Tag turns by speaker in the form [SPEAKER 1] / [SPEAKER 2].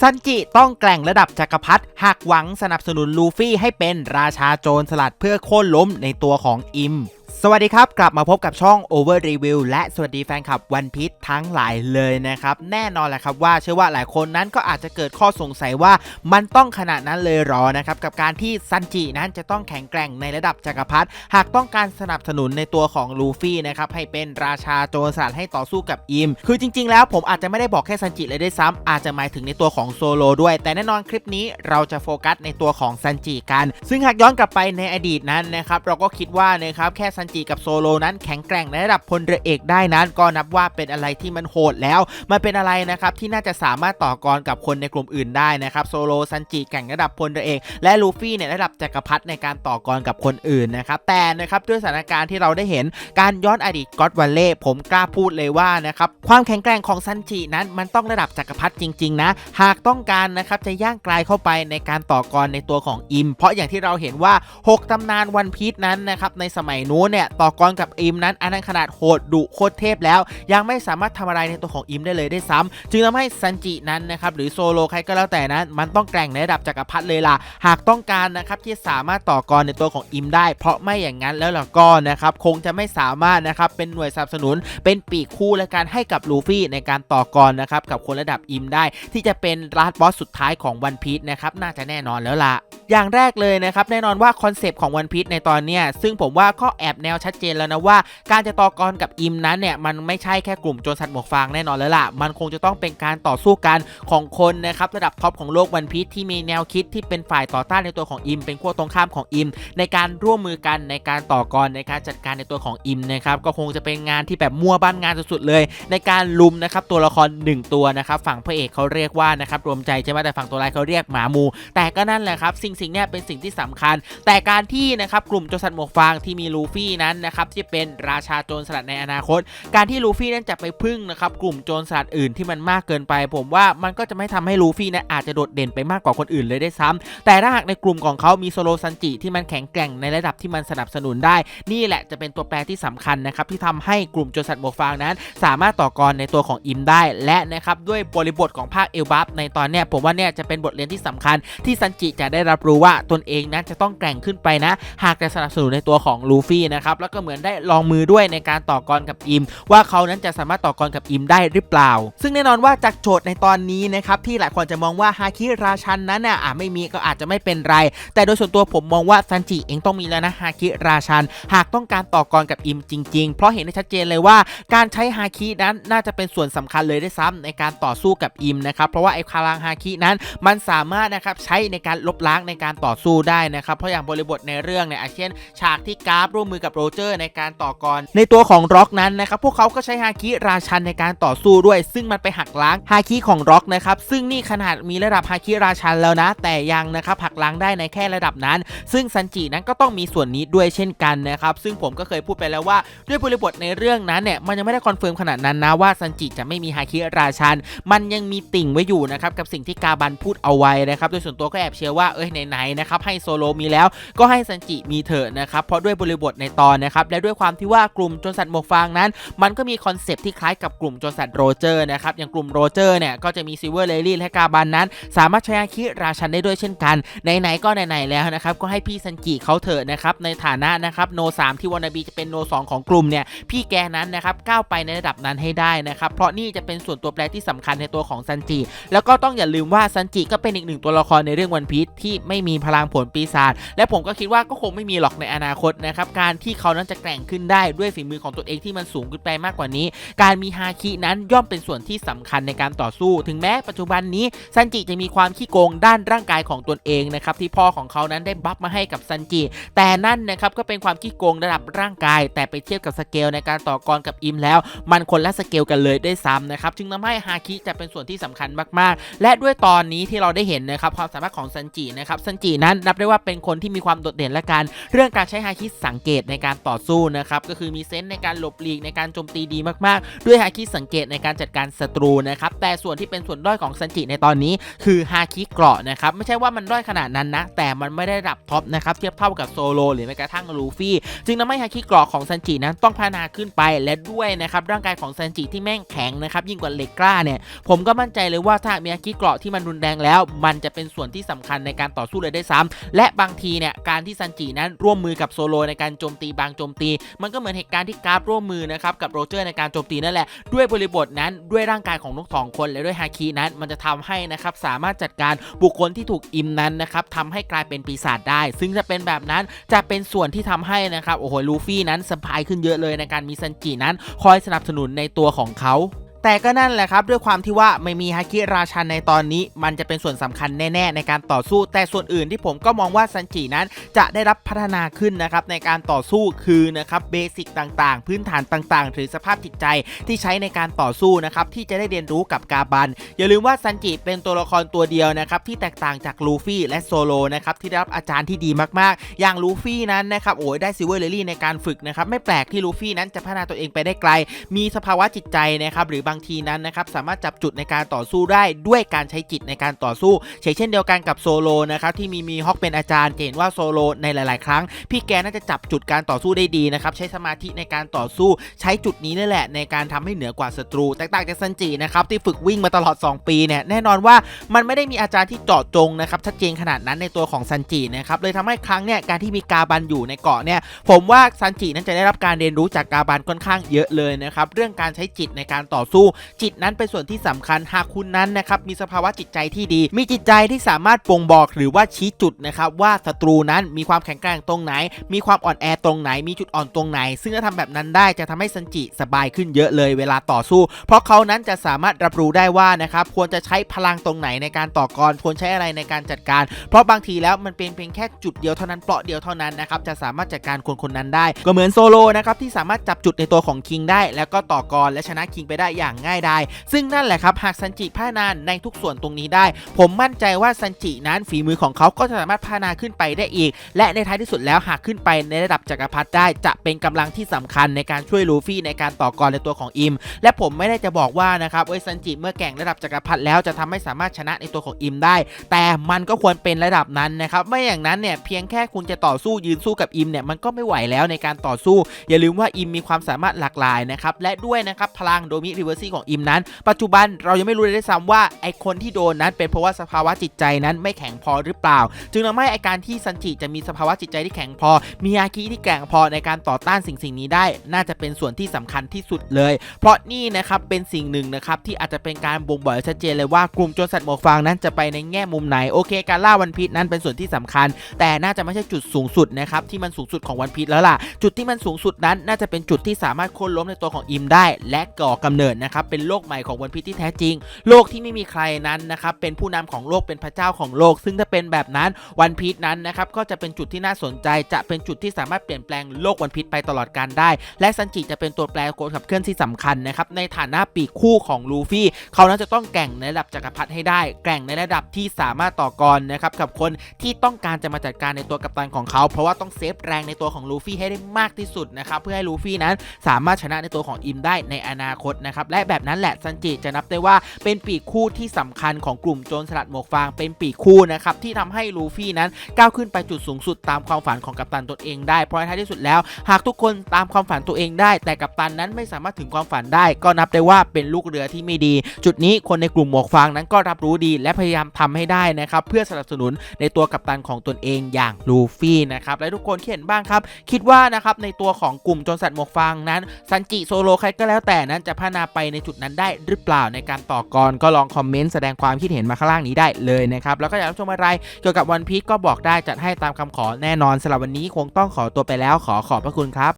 [SPEAKER 1] ซันจิต้องแกล่งระดับจักรพรรดิหากหวังสนับสนุนลูฟี่ให้เป็นราชาโจรสลัดเพื่อโค่นล้มในตัวของอิมสวัสดีครับ กลับมาพบกับช่อง Over Review และสวัสดีแฟนคลับวันพี e ทั้งหลายเลยนะครับ แน่นอนแหละครับว่าเชื่อว่าหลายคนนั้นก็อาจจะเกิดข้อสงสัยว่ามันต้องขนาดนั้นเลยหรอนะครับ กับการที่ซันจินั้นจะต้องแข็งแกร่งในระดับจักรพรรดิหากต้องการสนับสนุนในตัวของลูฟี่นะครับ ให้เป็นราชาโจรสลัดให้ต่อสู้กับอิม คือจริง ๆ แล้วผมอาจจะไม่ได้บอกแค่ซันจิเลยด้วยซ้ำอาจจะหมายถึงในตัวของโซโลด้วย แต่แน่นอนคลิปนี้เราจะโฟกัสในตัวของซันจิกัน ซึ่งหากย้อนกลับไปในอดีตนั้นนะครับเราก็คิดว่านะครับแค่ซันจิกับโซโลนั้นแข็งแกร่งในระดับพลเรือเอกได้นั้น ก็นับว่าเป็นอะไรที่มันโหดแล้ว มันเป็นอะไรนะครับที่น่าจะสามารถต่อกรกับคนในกลุ่มอื่นได้นะครับโซโลซันจิแข่งระดับพลเรือเอกและลูฟี่เนี่ยระดับจักรพรรดิในการต่อกรกับคนอื่นนะครับแต่นะครับด้วยสถานการณ์ที่เราได้เห็นการย้อนอดีตก็อดวันเล่ผมกล้าพูดเลยว่านะครับความแข็งแกร่งของซันจินั้นมันต้องระดับจักรพรรดิจริงๆนะหากต้องการนะครับจะย่างกลายเข้าไปในการต่อกรในตัวของอิม เพราะอย่างที่เราเห็นว่า 6ตำนานวันพีชนั้นนะครับในสมัยนู้นเนี่ยต่อกรกับอิมนั้นอันนั้นขนาดโหดดุโคตรเทพแล้ว ยังไม่สามารถทำอะไรในตัวของอิมได้เลยได้ซ้ำจึงทำให้ซันจินั้นนะครับหรือโซโลใครก็แล้วแต่นั้นมันต้องแกร่งในระดับจักรพรรดิเลยล่ะ หากต้องการนะครับที่สามารถต่อกรในตัวของอิมได้ เพราะไม่อย่างนั้นแล้วล่ะก็นะครับคงจะไม่สามารถนะครับเป็นหน่วยสนับสนุน เป็นปีกคู่และการให้กับลูฟี่ในการต่อกรนะครับกับคนระดับอิมได้ ที่จะเป็นราดบอสสุดท้ายของวันพีชนะครับน่าจะแน่นอนแล้วล่ะอย่างแรกเลยนะครับแน่นอนว่าคอนเซปต์ของวันพีชในตอนนี้ซึ่งผมว่าก็แอบแนวชัดเจนแล้วนะว่า การจะต่อกรกับอิมนั้นเนี่ยมันไม่ใช่แค่กลุ่มโจรสัตว์หมวกฟางแน่นอนแล้วล่ะ มันคงจะต้องเป็นการต่อสู้กันของคนนะครับระดับท็อปของโลกวันพีชที่มีแนวคิดที่เป็นฝ่ายต่อต้านในตัวของอิม เป็นขั้วตรงข้ามของอิม ในการร่วมมือกันในการต่อกรในการจัดการในตัวของอิมนะครับก็คงจะเป็นงานที่แบบมั่วบ้านงานสุดๆเลย ในการลุมนะครับตัวละคร 1 ตัวนะครับฝั่งพระเอกเขาเรียกว่านะครับรวมใจใช่ไหมแต่ฝั่งตัวร้ายเขาเรียกหมามู แต่ก็นั่นแหละครับสิ่งสิ่งนี้เป็นสิ่งที่สำคัญ แต่การที่นะครับกลุ่มโจรสลัดหมวกฟางที่มีลูฟี่นั้นนะครับที่เป็นราชาโจรสลัดในอนาคต การที่ลูฟี่นั้นจะไปพึ่งนะครับกลุ่มโจรสลัดอื่นที่มันมากเกินไป ผมว่ามันก็จะไม่ทำให้ลูฟี่นั้นอาจจะโดดเด่นไปมากกว่าคนอื่นเลยได้ซ้ำแต่ถ้าหากในกลุ่มของเขามีโซโลซันจิที่มันแข็งแกร่งในระดับที่มันสนับสนุนได้ นี่แหละจะเป็นตัวแปรที่สำคัญนะครับที่ทำให้กลุ่มโจรสลัดหมวกฟางนั้น สามารถต่อกรในตัวของอิมได้ และนะครับด้วยบริบทของภาคเอลบัฟในตอนเนี้ยผมว่าเนี่ยจะเป็นบทเรียนที่สำคัญ ที่ซันจิจะได้รับรู้ว่าตนเองนั้นจะต้องแกร่งขึ้นไปนะ หากจะสนับสนุนในตัวของลูฟี่นะครับแล้วก็เหมือนได้ลองมือด้วยในการต่อกรกับอิม ว่าเขานั้นจะสามารถต่อกรกับอิมได้หรือเปล่า ซึ่งแน่นอนว่าจากโจทย์ในตอนนี้นะครับที่หลายคนจะมองว่าฮาคิราชันนั้นน่ะอะไม่มีก็อาจจะไม่เป็นไร แต่โดยส่วนตัวผมมองว่าซันจิเองต้องมีแล้วนะฮาคิราชัน หากต้องการต่อกรกับอิมจริง ๆ เพราะเห็นได้ชัดเจนเลยว่า การใช้ฮาคินั้นน่าจะเป็นส่วนสำคัญเลยได้ซ้ำในการต่อสู้กับอิมนะครับเพราะว่าไอ้พลังฮาคินั้นมันสามารถนะครับใช้ในการลบล้างในการต่อสู้ได้นะครับเพราะอย่างบริบทในเรื่องเนี่ยเช่น ฉากที่กราฟร่วมมือกับโรเจอร์ในการต่อกร ในตัวของร็อกนั้นนะครับพวกเขาก็ใช้ฮาคิราชันในการต่อสู้ด้วย ซึ่งมันไปหักล้างฮาคิของร็อกนะครับซึ่งนี่ขนาดมีระดับฮาคิราชันแล้วนะ แต่ยังนะครับหักล้างได้ในแค่ระดับนั้น ซึ่งซันจินั้นก็ต้องมีส่วนนี้ด้วยเช่นกันนะครับซึ่งผมก็เคยพูดไปแล้วว่าด้วยบริบทในเรื่องนั้นเนี่ยมันยังไม่ได้คอนเฟิร์มขนาดนั้นนะว่าซันจิจะไม่มีฮาคิราชัน มันยังมีติ่งไว้อยู่นะครับกับสิ่งที่กาบันพูดเอาไว้นะครับโดยส่วนตัวก็แอบเชื่อว่าเอ้ยไหนๆนะครับให้โซโลมีแล้วก็ให้ซันจิมีเถอะนะครับเพราะด้วยบริบทในตอนนะครับและด้วยความที่ว่ากลุ่มโจรสัตว์หมวกฟางนั้น มันก็มีคอนเซปต์ที่คล้ายกับกลุ่มโจรสัตว์โรเจอร์นะครับอย่างกลุ่มโรเจอร์เนี่ยก็จะมีซิเวอร์เลลี่และกาบันนั้น สามารถใช้อาคิราชันได้ด้วยเช่นกันไหนๆก็ไหนๆแล้วนะครับก็ให้พี่ซันจิเขาเถอะนะครับในฐานะนะครับโนสที่วานาบีจะเป็นโนสของกลุ่มเนี่ยพี่แกนั้นนะครับก้าวไปในระดับนั้นให้ได้นะครับเพราะนี่จะเป็นส่วนตัวแปรที่สำคัญในตัวของซันจิแล้วก็ต้องอย่าลืมว่าซันจิก็เป็นอีกหนึ่งตัวละครในเรื่องวันพีชที่ไม่มีพลังผลปีศาจและผมก็คิดว่าก็คงไม่มีหรอกในอนาคตนะครับการที่เขานั้นจะแกร่งขึ้นได้ด้วยฝีมือของตัวเองที่มันสูงขึ้นไปมากกว่านี้ การมีฮาคินั้นย่อมเป็นส่วนที่สำคัญในการต่อสู้ ถึงแม้ปัจจุบันนี้ซันจิจะมีความขี้โกงด้านร่างกายของตนเองนะครับที่พ่อของเขานั้นได้บัฟมาให้กับซันจิ แต่นั่นนะครับก็เป็นความขี้โกงระดับร่างกาย แต่ไปเทียบกับสเกลในการต่อกรกับอิมแล้ว มันคนละสเกลกันเลยได้ซ้ำนะครับจึงทำให้ฮาคิจะเป็นส่วนที่สำคัญมากๆ และด้วยตอนนี้ที่เราได้เห็นนะครับความสามารถของซันจินะครับซันจินั้นนับได้ว่าเป็นคนที่มีความโดดเด่นและการเรื่องการใช้ฮาคิสังเกตในการต่อสู้นะครับก็คือมีเซนส์ในการหลบหลีกในการโจมตีดีมากๆ ด้วยฮาคิสังเกตในการจัดการศัตรูนะครับแต่ส่วนที่เป็นส่วนด้อยของซันจิในตอนนี้ คือฮาคิเกราะนะครับไม่ใช่ว่ามันด้อยขนาดนั้นนะแต่มันไม่ได้ดับท็อปนะครับเทียบเท่ากับโซโลหรือแม้กระทั่งลูฟี่จึงทำให้ฮาคิเกราะของซันจินั้นต้องพัฒนาขึ้นไปและด้วยนะครับร่างกายของซันจิที่แม่งแข็งนะครับยิ่งกว่าเหล็กกล้าเนี่ยผมก็มั่นใจเลยว่าถ้ามีฮาคิเกราะที่มันรุนแรงแล้ว มันจะเป็นส่วนที่สำคัญในการต่อสู้เลยได้ซ้ำและบางทีเนี่ยการที่ซันจินั้นร่วมมือกับโซโลในการโจมตีบางโจมตี มันก็เหมือนเหตุการณ์ที่กราฟร่วมมือนะครับกับโรเจอร์ในการโจมตีนั่นแหละด้วยบริบทนั้นด้วยร่างกายของทั้งสองคนและด้วยฮาคินั้นมันจะทำให้นะครับสามารถจัดการบุคคลที่ถูกอิมนั้นนะครับทำให้กลายเป็นปีศาจได้ ซึ่งจะเป็นแบบนั้นจะเป็นส่วนที่ทำให้นะครับโอ้โหลูฟี่นั้นสบายขึ้นเยอะเลยในการมีซันจินั้น คอยสนับสนุนในตัวของเขา แต่ก็นั่นแหละครับด้วยความที่ว่าไม่มีฮาคิราชันในตอนนี้ มันจะเป็นส่วนสำคัญแน่ ๆ ในการต่อสู้ แต่ส่วนอื่นที่ผมก็มองว่าซันจินั้นจะได้รับพัฒนาขึ้นนะครับในการต่อสู้คือนะครับเบสิกต่างๆ พื้นฐานต่างๆ หรือสภาพจิตใจที่ใช้ในการต่อสู้นะครับที่จะได้เรียนรู้กับกาบัน อย่าลืมว่าซันจิเป็นตัวละครตัวเดียวนะครับที่แตกต่างจากลูฟี่และโซโลนะครับที่ได้รับอาจารย์ที่ดีมากๆ อย่างลูฟี่นั้นนะครับโอ้ยได้ซิเวอร์เลลี่ในการฝึกนะครับไม่แปลกที่ลูฟี่นั้นจะพัฒนาตัวเองไปได้ไกล มีสภาวะจิตใจนะครับหรือบางางทีนั้นนะครับสามารถจับจุดในการต่อสู้ได้ด้วยการใช้จิตในการต่อสู้เช่นเดียวกันกับโซโลนะครับที่มีมีฮอกเป็นอาจารย์เห็นว่าโซโลในหลาย ๆ ครั้ง พี่แกน่าจะจับจุดการต่อสู้ได้ดีนะครับใช้สมาธิในการต่อสู้ ใช้จุดนี้นั่แหละ ในการทำให้เหนือกว่าศัตรูแตกต่างจากซันจินะครับที่ฝึกวิ่งมาตลอด 2 ปีเนี่ยแน่นอนว่ามันไม่ได้มีอาจารย์ที่เจาะจงนะครับชัดเจนขนาดนั้นในตัวของซันจินะครับเลยทำให้ครั้งเนี่ยการที่มีกาบันอยู่ในเกาะเนี่ยผมว่าซันจินั้นจะได้รับการเรียนรู้จากกาบันค่อนข้างเยอะเลยนะครับเรื่องการใช้จิตในการต่อสู้จิตนั้นเป็นส่วนที่สำคัญหากคุณนั้นนะครับมีสภาวะจิตใจที่ดี มีจิตใจที่สามารถบ่งบอกหรือว่าชี้จุดนะครับว่าศัตรูนั้นมีความแข็งแกร่งตรงไหน มีความอ่อนแอตรงไหน มีจุดอ่อนตรงไหน ซึ่งถ้าทำแบบนั้นได้จะทำให้ซันจิสบายขึ้นเยอะเลยเวลาต่อสู้ เพราะเขานั้นจะสามารถรับรู้ได้ว่านะครับควรจะใช้พลังตรงไหนในการต่อกรควรใช้อะไรในการจัดการ เพราะบางทีแล้วมันเป็นเพียงแค่จุดเดียวเท่านั้นเปราะเดียวเท่านั้นนะครับจะสามารถจัดการคนคนนั้นได้ ก็เหมือนโซโลนะครับที่สามารถจับจุดในตัวของคิงได้ แล้วก็ต่อกรและชนะคิงไปได้อย่างง่ายดาย ซึ่งนั่นแหละครับหากซันจิพัฒนาในทุกส่วนตรงนี้ได้ ผมมั่นใจว่าซันจินั้นฝีมือของเขาก็จะสามารถพัฒนาขึ้นไปได้อีก และในท้ายที่สุดแล้วหากขึ้นไปในระดับจักรพรรดิได้จะเป็นกำลังที่สำคัญในการช่วยลูฟี่ในการต่อกรในตัวของอิม และผมไม่ได้จะบอกว่านะครับเอ้ยซันจิเมื่อแก่งระดับจักรพรรดิแล้วจะทำให้สามารถชนะในตัวของอิมได้ แต่มันก็ควรเป็นระดับนั้นนะครับไม่อย่างนั้นเนี่ยเพียงแค่คุณจะต่อสู้ยืนสู้กับอิมเนี่ยมันก็ไม่ไหวแล้วในการต่อสู้ อย่าลืมว่าอิมมีความสามารถหลากหลายนะครับและด้วยนะครับพลังโดมิริเวอร์ซี่ของอิมนั้น ปัจจุบันเรายังไม่รู้เลยด้วยซ้ำว่าไอคนที่โดนนั้น เป็นเพราะว่าสภาวะจิตใจนั้นไม่แข็งพอหรือเปล่า จึงทำให้ไอการที่ซันจิจะมีสภาวะจิตใจที่แข็งพอ มีอาคีที่แกร่งพอในการต่อต้านสิ่งสิ่งนี้ได้ น่าจะเป็นส่วนที่สำคัญที่สุดเลย เพราะนี่นะครับเป็นสิ่งหนึ่งนะครับที่อาจจะเป็นการบ่งบอกชัดเจนเลยว่ากลุ่มโจรสัตว์หมวกฟางนั้นจะไปในแง่มุมไหนโอเค การล่าวันพีชนั้นเป็นส่วนที่สำคัญ แต่น่าจะไม่ใช่จุดสูงสุดนะครับที่มันสูงสุดของวันพีชแล้วล่ะ จุดที่มันสูงสุดนั้นน่าจะเป็นจุดที่สามารถโค่นล้มในตัวของอิมได้ และก่อกำเนิดนะครับเป็นโลกใหม่ของวันพีชที่แท้จริง โลกที่ไม่มีใครนั้นนะครับเป็นผู้นำของโลกเป็นพระเจ้าของโลก ซึ่งถ้าเป็นแบบนั้นวันพีชนั้นนะครับก็จะเป็นจุดที่น่าสนใจ จะเป็นจุดที่สามารถเปลี่ยนแปลงโลกวันพีชไปตลอดการได้ และซันจิจะเป็นตัวแปรโกลขับเคลื่อนที่สำคัญนะครับในฐานะปีกคู่ของลูฟี่เขานั้นจะต้องแก่งในระดับจักรพรรดิให้ได้ แก่งในระดับที่สามารถต่อกรนะครับกับคนที่ต้องการจะมาจัดการในตัวกัปตันของเขา เพราะว่าต้องเซฟแรงในตัวของลูฟี่ให้ได้มากที่สุดนะครับเพื่อให้ลูฟี่นั้นสามารถชนะในตัวของอิมได้ในอนาคตนะครับและแบบนั้นแหละซันจิจะนับได้ว่าเป็นปีกคู่ที่สำคัญของกลุ่มโจรสลัดหมวกฟางเป็นปีกคู่นะครับที่ทำให้ลูฟี่นั้นก้าวขึ้นไปจุดสูงสุดตามความฝันของกัปตันตนเองได้เพราะในท้ายที่สุดแล้ว หากทุกคนตามความฝันตัวเองได้ แต่กัปตันนั้นไม่สามารถถึงความฝันได้ ก็นับได้ว่าเป็นลูกเรือที่ไม่ดี จุดนี้คนในกลุ่มหมวกฟางนั้นก็รับรู้ดี และพยายามทำให้ได้นะครับเพื่อสนับสนุนในตัวกัปตันของตนเองอย่างลูฟี่นะครับและทุกคนที่เห็นบ้างครับ คิดว่านะครับในตัวของกลุ่มโจรสัตว์หมวกฟางนั้นซันจิโซโลใครก็แล้วแต่นั้นจะพัฒนาไปในจุดนั้นได้หรือเปล่าในการต่อกรก็ลองคอมเมนต์แสดงความคิดเห็นมาข้างล่างนี้ได้เลยนะครับแล้วก็อยากรับชมอะไรเกี่ยวกับวันพีชก็บอกได้จัดให้ตามคำขอแน่นอนสำหรับวันนี้คงต้องขอตัวไปแล้วขอขอบพระคุณครับ